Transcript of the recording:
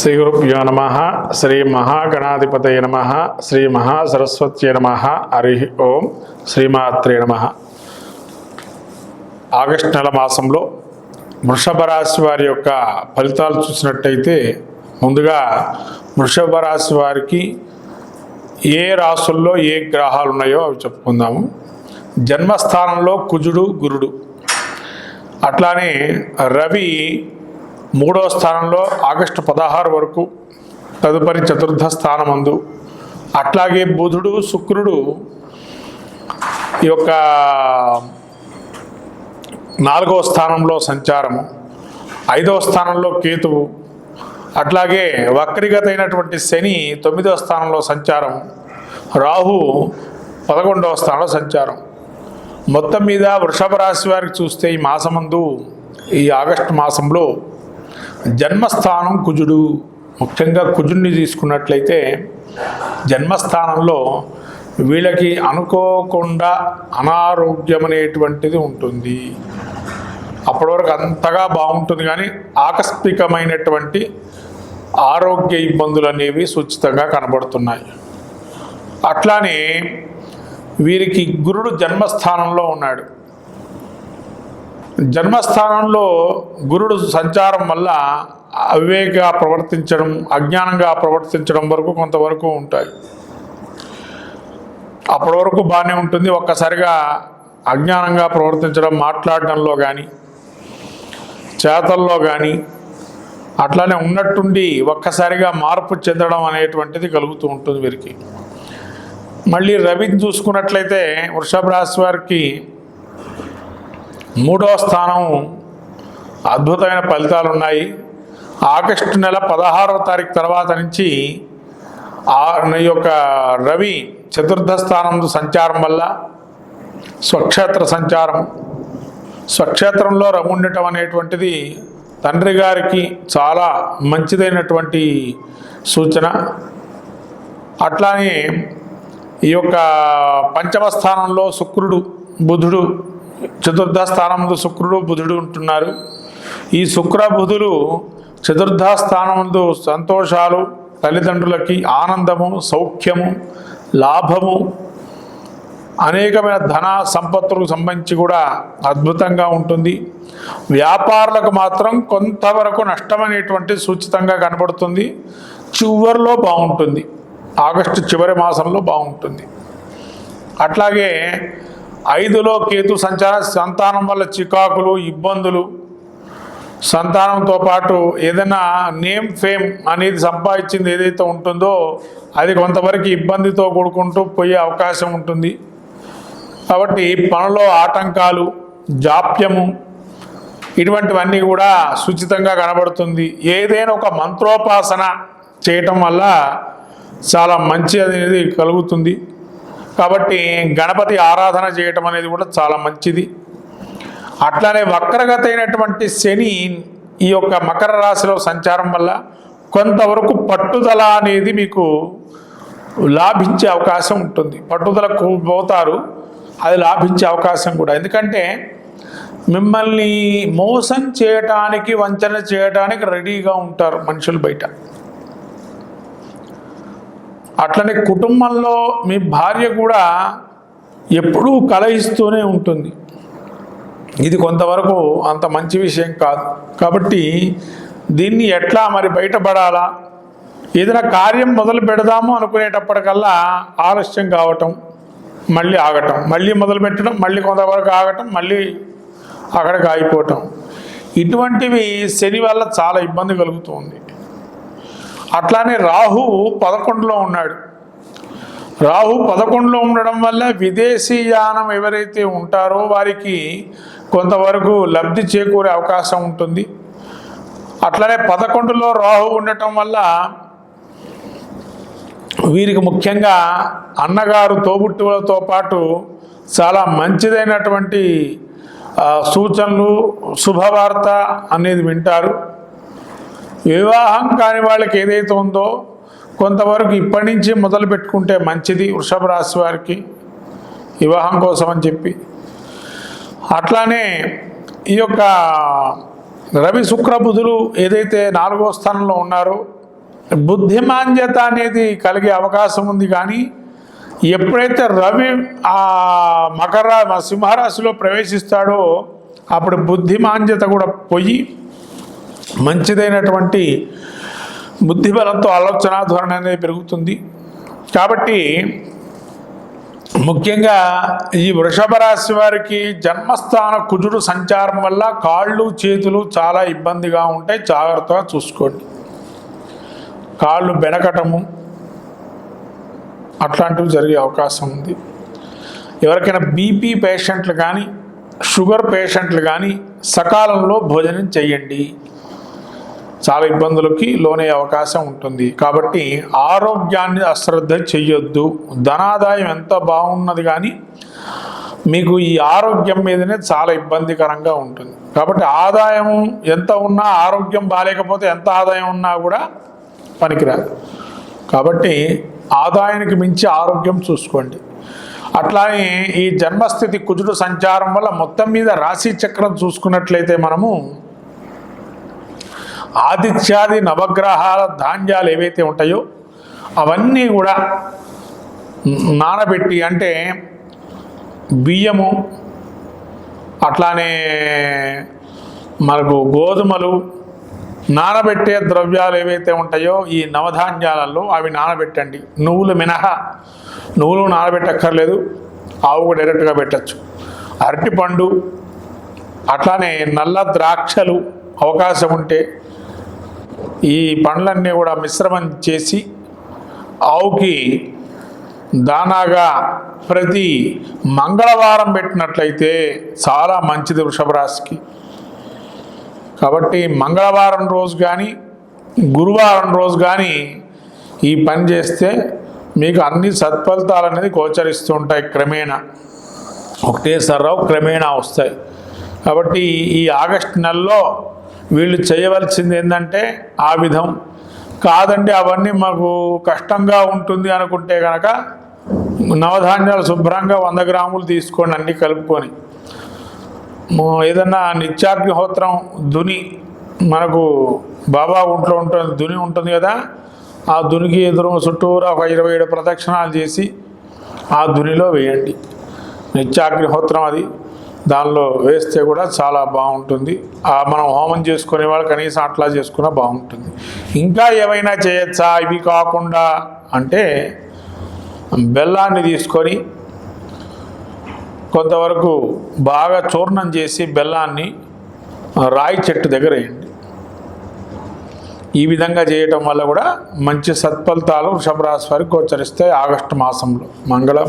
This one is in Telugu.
శ్రీ గురుభ్యో నమ శ్రీ మహాగణాధిపతయ నమ శ్రీ మహాసరస్వత్యై నమ హరి ఓం శ్రీమాత్రే నమ. ఆగస్టు నెల మాసంలో వృషభ రాశి వారి యొక్క ఫలితాలు చూసినట్టయితే ముందుగా వృషభ రాశి వారికి ఏ రాసుల్లో ఏ గ్రహాలు ఉన్నాయో అవి చెప్పుకుందాము. జన్మస్థానంలో కుజుడు గురుడు. అట్లానే రవి మూడో స్థానంలో ఆగస్టు పదహారు వరకు తదుపరి చతుర్థ స్థానమందు. అట్లాగే బుధుడు శుక్రుడు ఈ యొక్క నాలుగవ స్థానంలో సంచారము ఐదవ స్థానంలో కేతువు అట్లాగే వక్రిగత అయినటువంటి శని తొమ్మిదవ స్థానంలో సంచారం రాహు పదకొండవ స్థానంలో సంచారం. మొత్తం మీద వృషభ రాశి వారికి చూస్తే ఈ మాసమందు ఈ ఆగస్టు మాసంలో జన్మస్థానం కుజుడు. ముఖ్యంగా కుజుడిని తీసుకున్నట్లయితే జన్మస్థానంలో వీళ్ళకి అనుకోకుండా అనారోగ్యం అనేటువంటిది ఉంటుంది. అప్పటి వరకు అంతగా బాగుంటుంది కానీ ఆకస్మికమైనటువంటి ఆరోగ్య ఇబ్బందులు అనేవి సూచితంగా కనబడుతున్నాయి. అట్లానే వీరికి గురుడు జన్మస్థానంలో ఉన్నాడు. జన్మస్థానంలో గురుడు సంచారం వల్ల అవివేగా ప్రవర్తించడం అజ్ఞానంగా ప్రవర్తించడం వరకు కొంతవరకు ఉంటాయి. అప్పటి వరకు బాగానే ఉంటుంది. ఒక్కసారిగా అజ్ఞానంగా ప్రవర్తించడం మాట్లాడడంలో కానీ చేతల్లో కానీ అట్లానే ఉన్నట్టుండి ఒక్కసారిగా మార్పు చెందడం అనేటువంటిది కలుగుతూ ఉంటుంది వీరికి. మళ్ళీ రవిని చూసుకున్నట్లయితే వృషభ రాశి వారికి మూడవ స్థానం అద్భుతమైన ఫలితాలు ఉన్నాయి. ఆగస్టు నెల పదహారవ తారీఖు తర్వాత నుంచి ఆ ఈ యొక్క రవి చతుర్థ స్థానం సంచారం వల్ల స్వక్షేత్ర సంచారం. స్వక్షేత్రంలో రవి ఉండటం అనేటువంటిది తండ్రి గారికి చాలా మంచిదైనటువంటి సూచన. అట్లానే ఈ యొక్క పంచమ స్థానంలో శుక్రుడు బుధుడు చతుర్థ స్థానంలో శుక్రుడు బుధుడు ఉంటున్నారు. ఈ శుక్ర బుధులు చతుర్థ స్థానముందు సంతోషాలు తల్లిదండ్రులకి ఆనందము సౌఖ్యము లాభము అనేకమైన ధన సంపత్తులకు సంబంధించి కూడా అద్భుతంగా ఉంటుంది. వ్యాపారులకు మాత్రం కొంతవరకు నష్టమనేటువంటి సూచితంగా కనబడుతుంది. చివరిలో బాగుంటుంది. ఆగస్టు చివరి మాసంలో బాగుంటుంది. అట్లాగే ఐదులో కేతు సంచార సంతానం వల్ల చికాకులు ఇబ్బందులు. సంతానంతో పాటు ఏదైనా నేమ్ ఫేమ్ అనేది సంపాదించింది ఏదైతే ఉంటుందో అది కొంతవరకు ఇబ్బందితో కూడుకుంటూ పోయే అవకాశం ఉంటుంది. కాబట్టి పనిలో ఆటంకాలు జాప్యము ఇటువంటివన్నీ కూడా సుచితంగా కనబడుతుంది. ఏదైనా ఒక మంత్రోపాసన చేయటం వల్ల చాలా మంచి అనేది కలుగుతుంది. కాబట్టి గణపతి ఆరాధన చేయటం అనేది కూడా చాలా మంచిది. అట్లానే వక్రగత అయినటువంటి శని ఈ యొక్క మకర రాశిలో సంచారం వల్ల కొంతవరకు పట్టుదల అనేది మీకు లాభించే అవకాశం ఉంటుంది. పట్టుదలకు పోతారు అది లాభించే అవకాశం కూడా. ఎందుకంటే మిమ్మల్ని మోసం చేయటానికి వంచన చేయటానికి రెడీగా ఉంటారు మనుషులు బయట. అట్లనే కుటుంబంలో మీ భార్య కూడా ఎప్పుడూ కలహిస్తూనే ఉంటుంది. ఇది కొంతవరకు అంత మంచి విషయం కాదు. కాబట్టి దీన్ని ఎట్లా మరి బయటపడాలా? ఏదైనా కార్యం మొదలు పెడదాము అనుకునేటప్పటికల్లా ఆలస్యం కావటం మళ్ళీ ఆగటం మళ్ళీ మొదలు పెట్టడం మళ్ళీ కొంతవరకు ఆగటం మళ్ళీ అక్కడికి ఆగిపోవటం. ఇటువంటివి శని వల్ల చాలా ఇబ్బంది కలుగుతుంది అట్లానే రాహు పదకొండులో ఉన్నాడు. రాహు పదకొండులో ఉండడం వల్ల విదేశీ యానం ఎవరైతే ఉంటారో వారికి కొంతవరకు లబ్ధి చేకూరే అవకాశం ఉంటుంది. అట్లనే పదకొండులో రాహు ఉండటం వల్ల వీరికి ముఖ్యంగా అన్నగారు తోబుట్టువులతో పాటు చాలా మంచిదైనటువంటి సూచనలు శుభవార్త అనేది వింటారు. వివాహం కాని వాళ్ళకి ఏదైతే ఉందో కొంతవరకు ఇప్పటి నుంచి మొదలు పెట్టుకుంటే మంచిది వృషభ రాశి వారికి వివాహం కోసం అని చెప్పి. అట్లానే ఈ యొక్క రవి శుక్రబుధులు ఏదైతే నాలుగో స్థానంలో ఉన్నారో బుద్ధిమాంద్యత అనేది కలిగే అవకాశం ఉంది కానీ ఎప్పుడైతే రవి ఆ మకర సింహరాశిలో ప్రవేశిస్తాడో అప్పుడు బుద్ధిమాంద్యత కూడా పోయి మంచిదైనటువంటి బుద్ధిబలంతో ఆలోచన ధోరణి అనేది పెరుగుతుంది. కాబట్టి ముఖ్యంగా ఈ వృషభ రాశి వారికి జన్మస్థాన కుజుడు సంచారం వల్ల కాళ్ళు చేతులు చాలా ఇబ్బందిగా ఉంటాయి. జాగ్రత్తగా చూసుకోండి. కాళ్ళు బెనకటము అట్లాంటివి జరిగే అవకాశం ఉంది. ఎవరికైనా బీపీ పేషెంట్లు కానీ షుగర్ పేషెంట్లు కానీ సకాలంలో భోజనం చేయండి. చాలా ఇబ్బందులకి లోనే అవకాశం ఉంటుంది. కాబట్టి ఆరోగ్యాన్ని అశ్రద్ధ చెయ్యొద్దు. ధనాదాయం ఎంత బాగున్నది కానీ మీకు ఈ ఆరోగ్యం మీదనే చాలా ఇబ్బందికరంగా ఉంటుంది. కాబట్టి ఆదాయం ఎంత ఉన్నా ఆరోగ్యం బాగాలేకపోతే ఎంత ఆదాయం ఉన్నా కూడా పనికిరాదు. కాబట్టి ఆదాయానికి మించి ఆరోగ్యం చూసుకోండి. అట్లానే ఈ జన్మస్థితి కుజుడు సంచారం వల్ల మొత్తం మీద రాశి చక్రం చూసుకున్నట్లయితే మనము ఆదిత్యాది నవగ్రహాల ధాన్యాలు ఏవైతే ఉంటాయో అవన్నీ కూడా నానబెట్టి అంటే బియ్యము అట్లానే మనకు గోధుమలు నానబెట్టే ద్రవ్యాలు ఏవైతే ఉంటాయో ఈ నవధాన్యాలలో అవి నానబెట్టండి. నువ్వులు మినహా నువ్వులు నానబెట్టక్కర్లేదు ఆవుకు డైరెక్ట్గా పెట్టచ్చు. అరటిపండు అట్లానే నల్ల ద్రాక్షలు అవకాశం ఉంటే ఈ పండ్లన్నీ కూడా మిశ్రమం చేసి ఆవుకి దానాగా ప్రతి మంగళవారం పెట్టినట్లయితే చాలా మంచిది వృషభ రాశికి. కాబట్టి మంగళవారం రోజు కానీ గురువారం రోజు కానీ ఈ పని చేస్తే మీకు అన్ని సత్ఫలితాలు అనేది గోచరిస్తూ ఉంటాయి క్రమేణా. ఒకటేసారి రావు క్రమేణా వస్తాయి. కాబట్టి ఈ ఆగస్ట్ నెలలో వీళ్ళు చేయవలసింది ఏంటంటే ఆ విధం. కాదండి అవన్నీ మాకు కష్టంగా ఉంటుంది అనుకుంటే కనుక నవధాన్యాలు శుభ్రంగా వంద గ్రాములు తీసుకోండి అన్నీ కలుపుకొని. ఏదన్నా నిత్యాగ్నిహోత్రం దుని మనకు బాబా ఒంట్లో ఉంటుంది దుని ఉంటుంది కదా ఆ దునికి ఎదురు చుట్టూరా ఒక ఇరవై ఏడు ప్రదక్షిణాలు చేసి ఆ దునిలో వేయండి. నిత్యాగ్నిహోత్రం అది. దానిలో వేస్తే కూడా చాలా బాగుంటుంది. ఆ మనం హోమం చేసుకునే వాళ్ళు కనీసం అట్లా చేసుకున్నా బాగుంటుంది. ఇంకా ఏమైనా చేయొచ్చా? ఇవి కాకుండా అంటే బెల్లాన్ని తీసుకొని కొంతవరకు బాగా చూర్ణం చేసి బెల్లాన్ని రాయి చెట్టు దగ్గర వేయండి. ఈ విధంగా చేయటం వల్ల కూడా మంచి సత్ఫలితాలు వృషభరాశి వారికి గోచరిస్తాయి ఆగస్టు మాసంలో. మంగళం